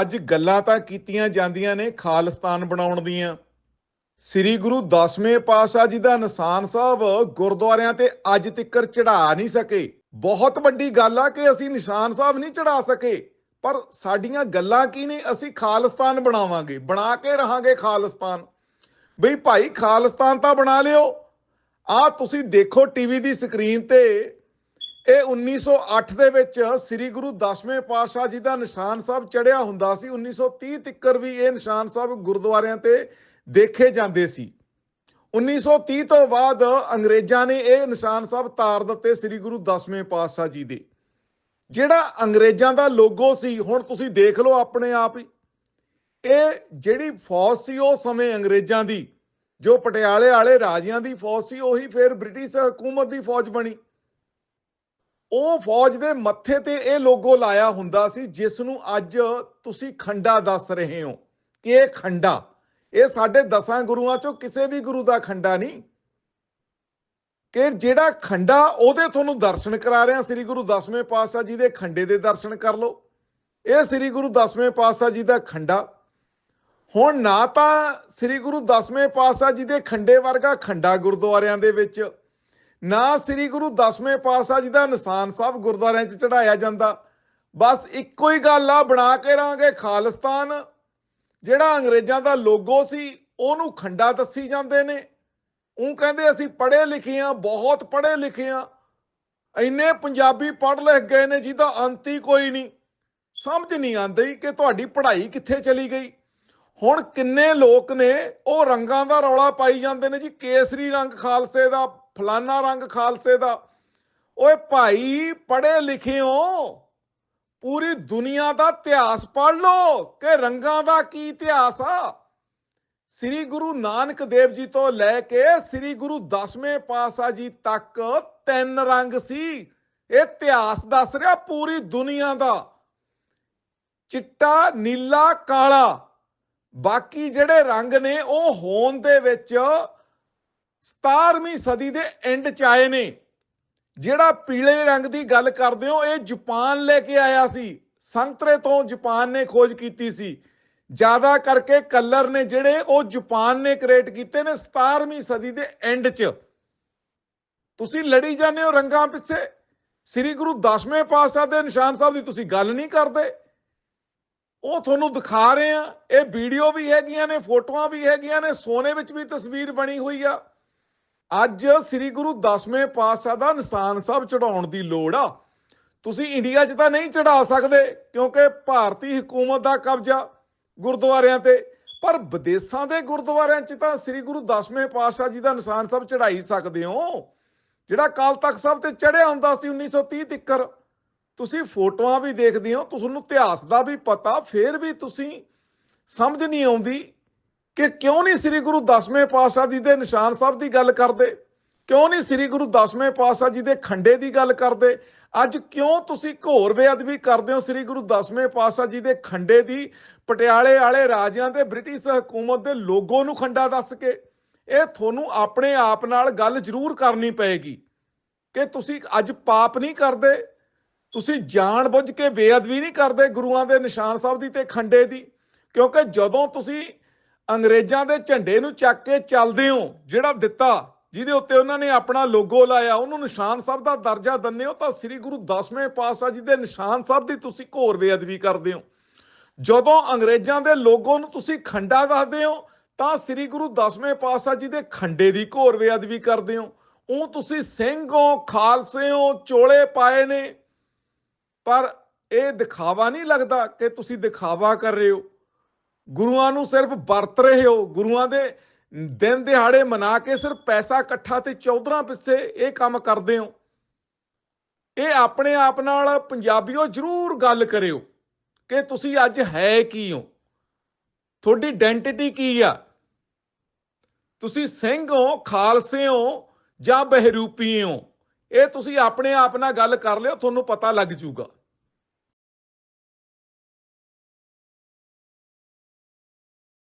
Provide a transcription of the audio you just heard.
ਅੱਜ ਗੱਲਾਂ ਤਾਂ ਕੀਤੀਆਂ ਜਾਂਦੀਆਂ ਨੇ ਖਾਲਿਸਤਾਨ ਬਣਾਉਣ ਦੀਆਂ। ਸ੍ਰੀ ਗੁਰੂ ਦਸਵੇਂ ਪਾਤਸ਼ਾਹ ਜੀ ਦਾ ਨਿਸ਼ਾਨ ਸਾਹਿਬ ਗੁਰਦੁਆਰਿਆਂ ਤੇ ਅੱਜ ਤੱਕ ਚੜਾ ਨਹੀਂ ਸਕੇ। ਬਹੁਤ ਵੱਡੀ ਗੱਲ ਆ ਕਿ ਅਸੀਂ ਨਿਸ਼ਾਨ ਸਾਹਿਬ ਨਹੀਂ ਚੜਾ ਸਕੇ, ਪਰ ਸਾਡੀਆਂ ਗੱਲਾਂ ਕੀ ਨੇ? ਅਸੀਂ ਖਾਲਿਸਤਾਨ ਬਣਾਵਾਂਗੇ, ਬਣਾ ਕੇ ਰਹਾਂਗੇ ਖਾਲਿਸਤਾਨ। ਬਈ ਭਾਈ, ਖਾਲਿਸਤਾਨ ਤਾਂ ਬਣਾ ਲਿਓ। ਆ ਤੁਸੀਂ ਦੇਖੋ ਟੀਵੀ ਦੀ ਸਕਰੀਨ ਤੇ ਇਹ 1908 ਦੇ ਵਿੱਚ ਸ੍ਰੀ ਗੁਰੂ ਦਸਵੇਂ ਪਾਤਸ਼ਾਹ ਜੀ ਦਾ ਨਿਸ਼ਾਨ ਸਾਹਿਬ ਚੜਿਆ ਹੁੰਦਾ ਸੀ। 1930 ਤੱਕਰ ਵੀ ਇਹ ਨਿਸ਼ਾਨ ਸਾਹਿਬ ਗੁਰਦੁਆਰਿਆਂ ਤੇ ਦੇਖੇ ਜਾਂਦੇ ਸੀ। 1930 ਤੋਂ ਬਾਅਦ ਅੰਗਰੇਜ਼ਾਂ ਨੇ ਇਹ ਨਿਸ਼ਾਨ ਸਾਹਿਬ ਤਾਰ ਦਿੱਤੇ ਸ੍ਰੀ ਗੁਰੂ ਦਸਵੇਂ ਪਾਤਸ਼ਾਹ ਜੀ ਦੇ। ਜਿਹੜਾ ਅੰਗਰੇਜ਼ਾਂ ਦਾ ਲੋਗੋ ਸੀ, ਹੁਣ ਤੁਸੀਂ ਦੇਖ ਲਓ ਆਪਣੇ ਆਪ ਹੀ। ਇਹ ਜਿਹੜੀ ਫੌਜ ਸੀ, ਉਹ ਸਮੇਂ ਅੰਗਰੇਜ਼ਾਂ ਦੀ, ਜੋ ਪਟਿਆਲੇ ਵਾਲੇ ਰਾਜਿਆਂ ਦੀ ਫੌਜ ਸੀ, ਉਹੀ ਫਿਰ ਬ੍ਰਿਟਿਸ਼ ਹਕੂਮਤ ਦੀ ਫੌਜ ਬਣੀ। ਉਹ ਫੌਜ ਦੇ ਮੱਥੇ ਤੇ ਇਹ ਲੋਗੋ ਲਾਇਆ ਹੁੰਦਾ ਸੀ, ਜਿਸ ਨੂੰ ਅੱਜ ਤੁਸੀਂ ਖੰਡਾ ਦੱਸ ਰਹੇ ਹੋ। ਕਿ ਇਹ ਖੰਡਾ, ਇਹ ਸਾਡੇ ਦਸਾਂ ਗੁਰੂਆਂ ਚੋਂ ਕਿਸੇ ਵੀ ਗੁਰੂ ਦਾ ਖੰਡਾ ਨਹੀਂ। ਕਿ ਜਿਹੜਾ ਖੰਡਾ ਉਹਦੇ ਤੁਹਾਨੂੰ ਦਰਸ਼ਨ ਕਰਾ ਰਿਹਾ, ਸ੍ਰੀ ਗੁਰੂ ਦਸਵੇਂ ਪਾਤਸ਼ਾਹ ਜੀ ਦੇ ਖੰਡੇ ਦੇ ਦਰਸ਼ਨ ਕਰ ਲਓ। ਇਹ ਸ੍ਰੀ ਗੁਰੂ ਦਸਵੇਂ ਪਾਤਸ਼ਾਹ ਜੀ ਦਾ ਖੰਡਾ। ਹੁਣ ਨਾ ਤਾਂ ਸ੍ਰੀ ਗੁਰੂ ਦਸਵੇਂ ਪਾਤਸ਼ਾਹ ਜੀ ਦੇ ਖੰਡੇ ਵਰਗਾ ਖੰਡਾ ਗੁਰਦੁਆਰਿਆਂ ਦੇ ਵਿੱਚ ਨਾ ਸ੍ਰੀ ਗੁਰੂ ਦਸਵੇਂ ਪਾਤਸ਼ਾਹ ਜੀ ਦਾ ਨਿਸ਼ਾਨ ਸਾਹਿਬ ਗੁਰਦੁਆਰਿਆਂ 'ਚ ਚੜਾਇਆ ਜਾਂਦਾ। ਬਸ ਇੱਕੋ ਹੀ ਗੱਲ ਆ, ਬਣਾ ਕੇ ਰਾਂਗੇ ਖਾਲਿਸਤਾਨ। ਜਿਹੜਾ ਅੰਗਰੇਜ਼ਾਂ ਦਾ ਲੋਗੋ ਸੀ, ਉਹਨੂੰ ਖੰਡਾ ਦੱਸੀ ਜਾਂਦੇ ਨੇ। ਉਹ ਕਹਿੰਦੇ ਅਸੀਂ ਪੜ੍ਹੇ ਲਿਖੇ ਆ, ਬਹੁਤ ਪੜ੍ਹੇ ਲਿਖੇ ਆ। ਇੰਨੇ ਪੰਜਾਬੀ ਪੜ੍ਹ ਲਿਖ ਗਏ ਨੇ, ਜਿਹਦਾ ਅੰਤ ਹੀ ਕੋਈ ਨਹੀਂ। ਸਮਝ ਨਹੀਂ ਆਉਂਦੀ ਕਿ ਤੁਹਾਡੀ ਪੜ੍ਹਾਈ ਕਿੱਥੇ ਚਲੀ ਗਈ। ਹੁਣ ਕਿੰਨੇ ਲੋਕ ਨੇ, ਉਹ ਰੰਗਾਂ ਦਾ ਰੌਲਾ ਪਾਈ ਜਾਂਦੇ ਨੇ ਜੀ, ਕੇਸਰੀ ਰੰਗ ਖਾਲਸੇ ਦਾ। ਫਲਾਨਾ ਰੰਗ ਖਾਲਸੇ ਦਾ। ਓਏ ਭਾਈ, ਪੜ੍ਹੇ ਲਿਖੇ ਪੂਰੀ ਦੁਨੀਆ ਦਾ ਇਤਿਹਾਸ ਪੜ ਲਓ ਕਿ ਰੰਗਾਂ ਦਾ ਕੀ ਇਤਿਹਾਸ ਆ। ਸ੍ਰੀ ਗੁਰੂ ਨਾਨਕ ਦੇਵ ਜੀ ਤੋਂ ਲੈ ਕੇ ਸ੍ਰੀ ਗੁਰੂ ਦਸਵੇਂ ਪਾਤਸ਼ਾਹ ਜੀ ਤੱਕ ਤਿੰਨ ਰੰਗ ਸੀ। ਇਹ ਇਤਿਹਾਸ ਦੱਸ ਰਿਹਾ ਪੂਰੀ ਦੁਨੀਆ ਦਾ। ਚਿੱਟਾ, ਨੀਲਾ, ਕਾਲਾ। ਬਾਕੀ ਜਿਹੜੇ ਰੰਗ ਨੇ ਉਹ ਹੋਣ ਦੇ ਵਿੱਚ 17ਵੀਂ ਸਦੀ ਦੇ ਐਂਡ ਚ ਆਏ ਨੇ। ਜਿਹੜਾ ਪੀਲੇ ਰੰਗ ਦੀ ਗੱਲ ਕਰਦੇ ਹੋ, ਇਹ ਜਾਪਾਨ ਲੈ ਕੇ ਆਇਆ ਸੀ। ਸੰਤਰੇ ਤੋਂ ਜਾਪਾਨ ਨੇ ਖੋਜ ਕੀਤੀ ਸੀ। ਜ਼ਿਆਦਾ ਕਰਕੇ ਕਲਰ ਨੇ ਜਿਹੜੇ, ਉਹ ਜਾਪਾਨ ਨੇ ਕ੍ਰੀਏਟ ਕੀਤੇ ਨੇ 17ਵੀਂ ਸਦੀ ਦੇ ਐਂਡ 'ਚ। ਤੁਸੀਂ ਲੜੀ ਜਾਂਦੇ ਹੋ ਰੰਗਾਂ ਪਿੱਛੇ। ਸ੍ਰੀ ਗੁਰੂ ਦਸਵੇਂ ਪਾਤਸ਼ਾਹ ਦੇ ਨਿਸ਼ਾਨ ਸਾਹਿਬ ਦੀ ਤੁਸੀਂ ਗੱਲ ਨਹੀਂ ਕਰਦੇ। ਉਹ ਤੁਹਾਨੂੰ ਦਿਖਾ ਰਹੇ ਆ। ਇਹ ਵੀਡੀਓ ਵੀ ਹੈਗੀਆਂ ਨੇ, ਫੋਟੋਆਂ ਵੀ ਹੈਗੀਆਂ ਨੇ, ਸੋਨੇ ਵਿੱਚ ਵੀ ਤਸਵੀਰ ਬਣੀ ਹੋਈ ਆ। ਅੱਜ ਸ੍ਰੀ ਗੁਰੂ ਦਸਵੇਂ ਪਾਤਸ਼ਾਹ ਦਾ ਨਿਸ਼ਾਨ ਸਾਹਿਬ ਚੜਾਉਣ ਦੀ ਲੋੜ ਆ। ਤੁਸੀਂ ਇੰਡੀਆ 'ਚ ਤਾਂ ਨਹੀਂ ਚੜਾ ਸਕਦੇ, ਕਿਉਂਕਿ ਭਾਰਤੀ ਹਕੂਮਤ ਦਾ ਕਬਜ਼ਾ ਗੁਰਦੁਆਰਿਆਂ ਤੇ, ਪਰ ਵਿਦੇਸ਼ਾਂ ਦੇ ਗੁਰਦੁਆਰਿਆਂ 'ਚ ਤਾਂ ਸ੍ਰੀ ਗੁਰੂ ਦਸਵੇਂ ਪਾਤਸ਼ਾਹ ਜੀ ਦਾ ਨਿਸ਼ਾਨ ਸਾਹਿਬ ਚੜਾਈ ਸਕਦੇ ਹੋ। ਜਿਹੜਾ ਕਾਲ ਤਖਤ ਸਾਹਿਬ ਤੇ ਚੜਿਆ ਹੁੰਦਾ ਸੀ 1930 ਤੱਕਰ। ਤੁਸੀਂ ਫੋਟੋਆਂ ਵੀ ਦੇਖਦੇ ਹੋ, ਤੁਹਾਨੂੰ ਇਤਿਹਾਸ ਦਾ ਵੀ ਪਤਾ, ਫੇਰ ਵੀ ਤੁਸੀਂ ਸਮਝ ਨਹੀਂ ਆਉਂਦੀ ਕਿ ਕਿਉਂ ਨਹੀਂ ਸ੍ਰੀ ਗੁਰੂ ਦਸਵੇਂ ਪਾਤਸ਼ਾਹ ਜੀ ਦੇ ਨਿਸ਼ਾਨ ਸਾਹਿਬ ਦੀ ਗੱਲ ਕਰਦੇ? ਕਿਉਂ ਨਹੀਂ ਸ੍ਰੀ ਗੁਰੂ ਦਸਵੇਂ ਪਾਤਸ਼ਾਹ ਜੀ ਦੇ ਖੰਡੇ ਦੀ ਗੱਲ ਕਰਦੇ? ਅੱਜ ਕਿਉਂ ਤੁਸੀਂ ਘੋਰ ਬੇਅਦਬੀ ਕਰਦੇ ਹੋ ਸ੍ਰੀ ਗੁਰੂ ਦਸਵੇਂ ਪਾਤਸ਼ਾਹ ਜੀ ਦੇ ਖੰਡੇ ਦੀ? ਪਟਿਆਲੇ ਵਾਲੇ ਰਾਜਿਆਂ ਤੇ ਬ੍ਰਿਟਿਸ਼ ਹਕੂਮਤ ਦੇ ਲੋਗੋ ਨੂੰ ਖੰਡਾ ਦੱਸ ਕੇ। ਇਹ ਤੁਹਾਨੂੰ ਆਪਣੇ ਆਪ ਨਾਲ ਗੱਲ ਜ਼ਰੂਰ ਕਰਨੀ ਪਏਗੀ ਕਿ ਤੁਸੀਂ ਅੱਜ ਪਾਪ ਨਹੀਂ ਕਰਦੇ, ਤੁਸੀਂ ਜਾਣ ਬੁੱਝ ਕੇ ਬੇਅਦਬੀ ਨਹੀਂ ਕਰਦੇ ਗੁਰੂਆਂ ਦੇ ਨਿਸ਼ਾਨ ਸਾਹਿਬ ਦੀ ਤੇ ਖੰਡੇ ਦੀ। ਕਿਉਂਕਿ ਜਦੋਂ ਤੁਸੀਂ ਅੰਗਰੇਜ਼ਾਂ ਦੇ ਝੰਡੇ ਨੂੰ ਚੱਕ ਕੇ ਚੱਲਦੇ ਹੋ ਜਿਹੜਾ ਦਿੱਤਾ, ਜਿਹਦੇ ਉੱਤੇ ਉਹਨਾਂ ਨੇ ਆਪਣਾ ਲੋਗੋ ਲਾਇਆ, ਉਹਨੂੰ ਨਿਸ਼ਾਨ ਸਾਹਿਬ ਦਾ ਦਰਜਾ ਦਿੰਦੇ ਹੋ ਤਾਂ ਸ੍ਰੀ ਗੁਰੂ ਦਸਵੇਂ ਪਾਤਸ਼ਾਹ ਜੀ ਦੇ ਨਿਸ਼ਾਨ ਸਾਹਿਬ ਦੀ ਤੁਸੀਂ ਘੋਰ ਬੇਅਦਬੀ ਕਰਦੇ ਹੋ। ਜਦੋਂ ਅੰਗਰੇਜ਼ਾਂ ਦੇ ਲੋਗੋ ਨੂੰ ਤੁਸੀਂ ਖੰਡਾ ਦੱਸਦੇ ਹੋ, ਤਾਂ ਸ੍ਰੀ ਗੁਰੂ ਦਸਵੇਂ ਪਾਤਸ਼ਾਹ ਜੀ ਦੇ ਖੰਡੇ ਦੀ ਘੋਰ ਬੇਅਦਬੀ ਕਰਦੇ ਹੋ। ਉਹ ਤੁਸੀਂ ਸਿੰਘ ਹੋ ਖਾਲਸੇ ਹੋ ਚੋਲੇ ਪਾਏ ਨੇ। ਪਰ ਇਹ ਦਿਖਾਵਾ ਨਹੀਂ ਲੱਗਦਾ ਕਿ ਤੁਸੀਂ ਦਿਖਾਵਾ ਕਰ ਰਹੇ ਹੋ। ਗੁਰੂਆਂ ਨੂੰ ਸਿਰਫ ਵਰਤ ਰਹੇ ਹੋ, ਗੁਰੂਆਂ ਦੇ ਦਿਨ ਦਿਹਾੜੇ ਮਨਾ ਕੇ ਸਿਰਫ ਪੈਸਾ ਇਕੱਠਾ ਤੇ ਚੌਧਰਾਂ ਪਿੱਛੇ ਇਹ ਕੰਮ ਕਰਦੇ ਹੋ। ਇਹ ਆਪਣੇ ਆਪ ਨਾਲ ਪੰਜਾਬੀਓ ਜਰੂਰ ਗੱਲ ਕਰਿਓ ਕਿ ਤੁਸੀਂ ਅੱਜ ਹੈ ਕੀ ਹੋ। ਤੁਹਾਡੀ ਆਇਡੈਂਟੀਟੀ ਕੀ ਆ? ਤੁਸੀਂ ਸਿੰਘ ਹੋ, ਖਾਲਸੇ ਹੋ ਜਾਂ ਬਹਿਰੂਪੀ ਹੋ? ਇਹ ਤੁਸੀਂ ਆਪਣੇ ਆਪ ਨਾਲ ਗੱਲ ਕਰ ਲਿਓ, ਤੁਹਾਨੂੰ ਪਤਾ ਲੱਗ ਜੂਗਾ